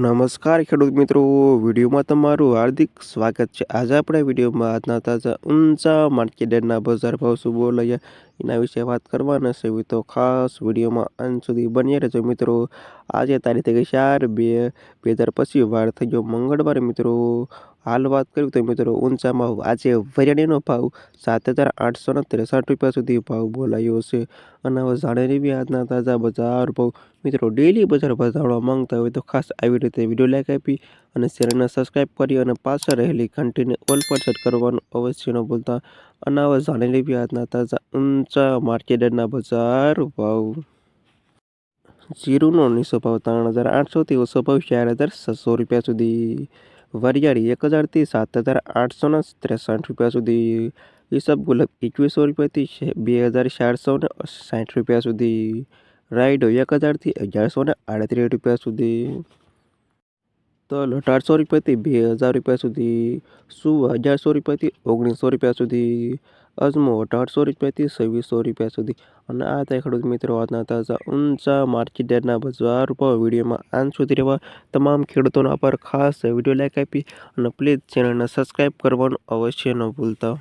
નમસ્કાર ખેડૂત મિત્રો, વિડીયોમાં તમારું હાર્દિક સ્વાગત છે. આજે આપણે વિડીયોમાં આજના તાજા ઊંચા માર્કેટના બજાર ભાવ શું બોલાયા એના વિશે વાત કરવાના છે. તો ખાસ વિડીયોમાં અંત સુધી બન્યા રહેજો મિત્રો. આજે તારીખ ગઈ ચાર બે બે હજાર પચીસ. વાર થઈ ગયો મંગળવારે મિત્રો. હાલ વાત કરું તો મિત્રો ઊંચામાં આજે વરિયાળીનો ભાવ સાત હજાર આઠસોના ત્રેસઠ રૂપિયા સુધી ભાવ બોલાયો છે. અને હવે જાણી લેવી આજના તાજા બજાર ભાવ. મિત્રો ડેલી બજાર ભાવ માંગતા હોય તો ખાસ આવી રીતે વીડિયો લાઈક આપી અને ચેનલને સબસ્ક્રાઈબ કરી અને પાછળ રહેલી ઘંટીને ઓલ પર સેટ કરવાનું અવશ્ય ન ભૂલતા. અને હવે જાણી લેવી આજના તાજા ઊંચા માર્કેટના બજાર ભાવ. જીરુનો નીચો ભાવ ત્રણ હજાર આઠસોથી ઓછો ભાવ ચાર હજાર છસો રૂપિયા સુધી. વરિયાળી એક હજારથી સાત હજાર આઠસોને ત્રેસઠ રૂપિયા સુધી. ઈસબ ગુલાબ એકવીસો રૂપિયાથી બે હજાર ચારસો ને સાઠ રૂપિયા સુધી. રાઈડો એક હજારથી અગિયારસો ને આડત્રીસ રૂપિયા સુધી. તલ અઢારસો રૂપિયાથી બે હજાર રૂપિયા સુધી સુ અગિયારસો રૂપિયાથી ઓગણીસો રૂપિયા સુધી અજમો અઢારસો રૂપિયાથી છવ્વીસો રૂપિયા સુધી અને આ થાય ખેડૂત મિત્રો આજના તાજા ઊંચા માર્કેટના બજાર પર વિડીયોમાં. આન સુધી રહેવા તમામ ખેડૂતોના પર ખાસ વીડિયો લાઈક આપી અને પ્લીઝ ચેનલને સબસ્ક્રાઈબ કરવાનું અવશ્ય ન ભૂલતા.